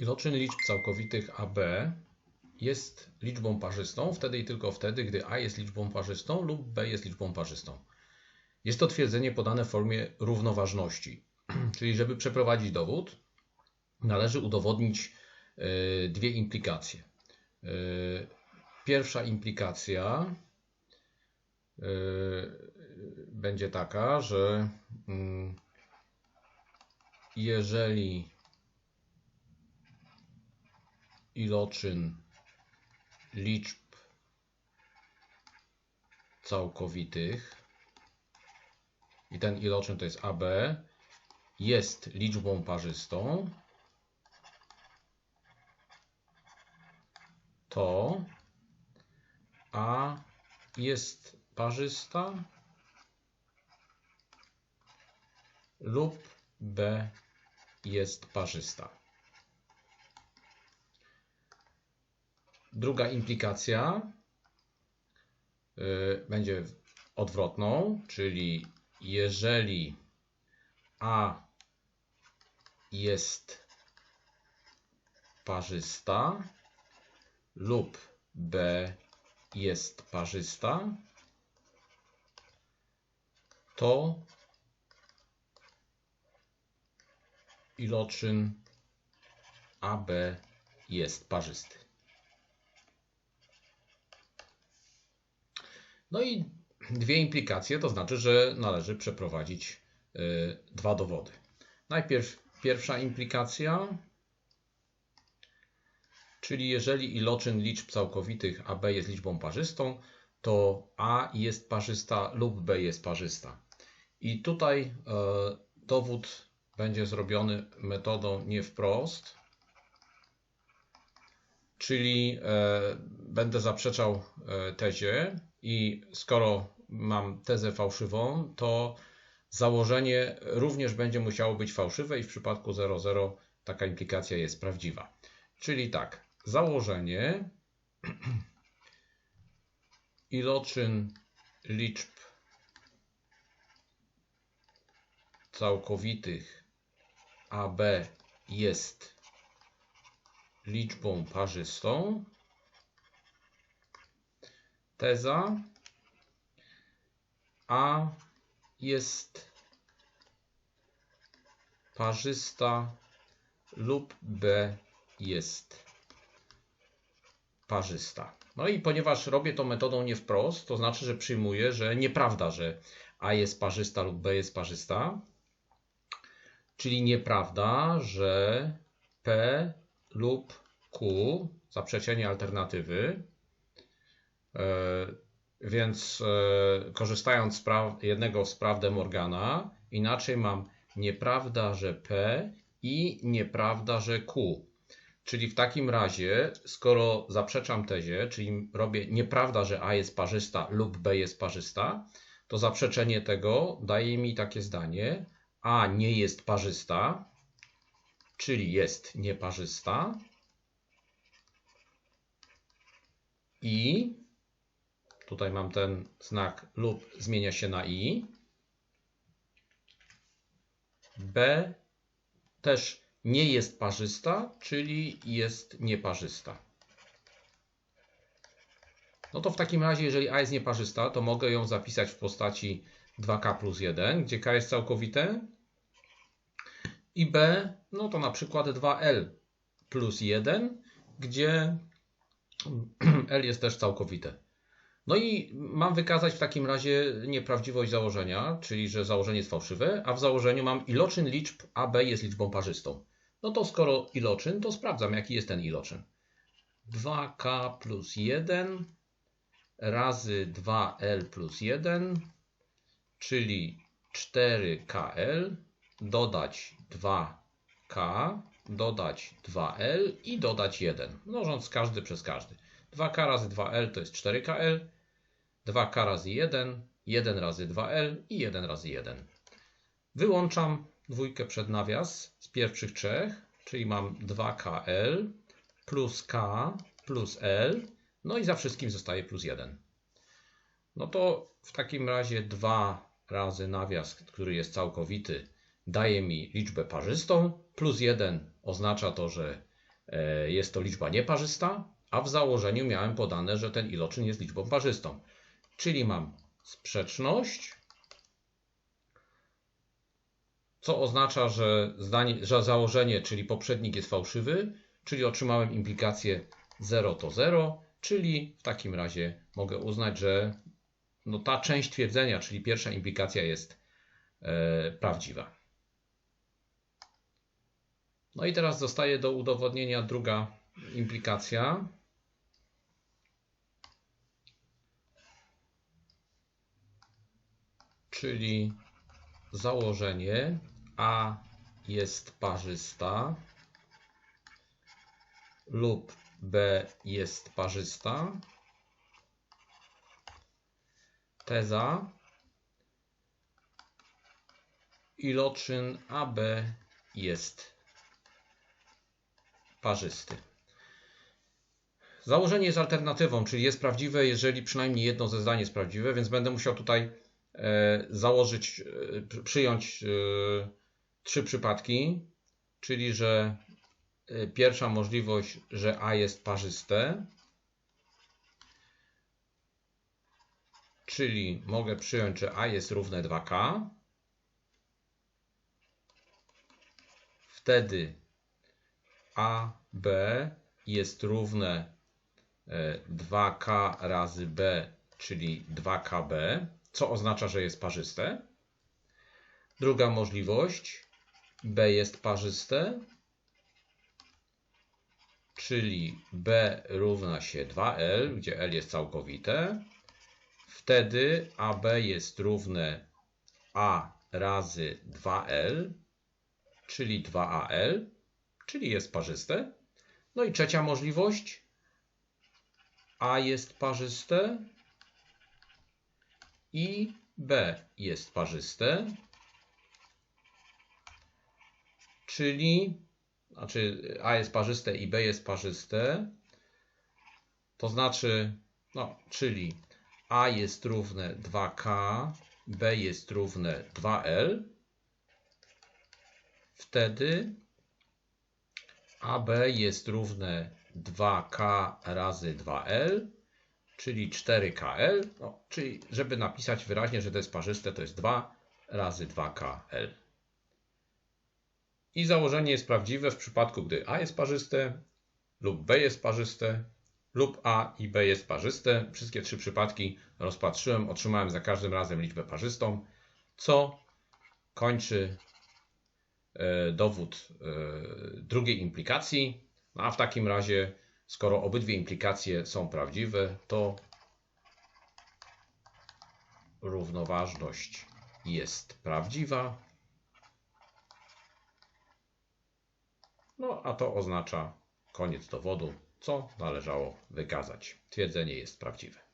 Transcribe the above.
Iloczyn liczb całkowitych AB jest liczbą parzystą wtedy i tylko wtedy, gdy A jest liczbą parzystą lub B jest liczbą parzystą. Jest to twierdzenie podane w formie równoważności. Czyli żeby przeprowadzić dowód, należy udowodnić y, dwie implikacje. Y, Pierwsza implikacja y, będzie taka, że mm, jeżeli iloczyn liczb całkowitych. I ten iloczyn to jest AB jest liczbą parzystą, to A jest parzysta lub B jest parzysta. Druga implikacja y, będzie odwrotną, czyli jeżeli A jest parzysta lub B jest parzysta, to iloczyn AB jest parzysty. No i dwie implikacje, to znaczy, że należy przeprowadzić y, dwa dowody. Najpierw pierwsza implikacja, czyli jeżeli iloczyn liczb całkowitych AB jest liczbą parzystą, to A jest parzysta lub B jest parzysta. I tutaj y, dowód będzie zrobiony metodą nie wprost, czyli e, będę zaprzeczał e, tezie i skoro mam tezę fałszywą, to założenie również będzie musiało być fałszywe i w przypadku 0,0 taka implikacja jest prawdziwa. Czyli tak, założenie iloczyn liczb całkowitych AB jest liczbą parzystą. Teza A jest parzysta lub B jest parzysta. No i ponieważ robię to metodą nie wprost, to znaczy, że przyjmuję, że nieprawda, że A jest parzysta lub B jest parzysta, czyli nieprawda, że P lub Q, zaprzeczenie alternatywy, e, więc e, korzystając z jednego z praw De Morgana, inaczej mam nieprawda, że P i nieprawda, że Q. Czyli w takim razie, skoro zaprzeczam tezie, czyli robię nieprawda, że A jest parzysta lub B jest parzysta, to zaprzeczenie tego daje mi takie zdanie: A nie jest parzysta, czyli jest nieparzysta. I tutaj mam ten znak lub zmienia się na i. B też nie jest parzysta, czyli jest nieparzysta. No to w takim razie, jeżeli A jest nieparzysta, to mogę ją zapisać w postaci 2K plus 1, gdzie K jest całkowite. I B, no to na przykład 2L plus 1, gdzie L jest też całkowite. No i mam wykazać w takim razie nieprawdziwość założenia, czyli że założenie jest fałszywe, a w założeniu mam iloczyn liczb AB jest liczbą parzystą. No to skoro iloczyn, to sprawdzam jaki jest ten iloczyn. 2K plus 1 razy 2L plus 1, czyli 4KL, dodać 2K, dodać 2L i dodać 1, mnożąc każdy przez każdy. 2K razy 2L to jest 4KL, 2K razy 1, 1 razy 2L i 1 razy 1. Wyłączam dwójkę przed nawias z pierwszych trzech, czyli mam 2KL plus K plus L, no i za wszystkim zostaje plus 1. No to w takim razie 2 razy nawias, który jest całkowity, daje mi liczbę parzystą, plus 1 oznacza to, że e, jest to liczba nieparzysta, a w założeniu miałem podane, że ten iloczyn jest liczbą parzystą. Czyli mam sprzeczność, co oznacza, że, zdanie, że założenie, czyli poprzednik jest fałszywy, czyli otrzymałem implikację 0 to 0, czyli w takim razie mogę uznać, że no ta część twierdzenia, czyli pierwsza implikacja jest e, prawdziwa. No i teraz zostaje do udowodnienia druga implikacja. Czyli założenie A jest parzysta lub B jest parzysta. Teza iloczyn AB jest parzysty. Założenie jest alternatywą, czyli jest prawdziwe, jeżeli przynajmniej jedno ze zdań jest prawdziwe, więc będę musiał tutaj e, założyć, e, przyjąć e, trzy przypadki, czyli że pierwsza możliwość, że A jest parzyste, czyli mogę przyjąć, że A jest równe 2K. Wtedy AB jest równe 2K e, razy B, czyli 2KB, co oznacza, że jest parzyste. Druga możliwość, B jest parzyste, czyli B równa się 2L, gdzie L jest całkowite. Wtedy AB jest równe A razy 2L, czyli 2AL czyli jest parzyste. No i trzecia możliwość. A jest parzyste i B jest parzyste. Czyli, znaczy A jest parzyste i B jest parzyste. To znaczy, no, czyli A jest równe 2K, B jest równe 2L. Wtedy AB jest równe 2K razy 2L, czyli 4KL, no, czyli żeby napisać wyraźnie, że to jest parzyste, to jest 2 razy 2KL. I założenie jest prawdziwe w przypadku, gdy A jest parzyste lub B jest parzyste lub A i B jest parzyste. Wszystkie trzy przypadki rozpatrzyłem, otrzymałem za każdym razem liczbę parzystą, co kończy dowód e, drugiej implikacji. No a w takim razie, skoro obydwie implikacje są prawdziwe, to równoważność jest prawdziwa. No a to oznacza koniec dowodu, co należało wykazać. Twierdzenie jest prawdziwe.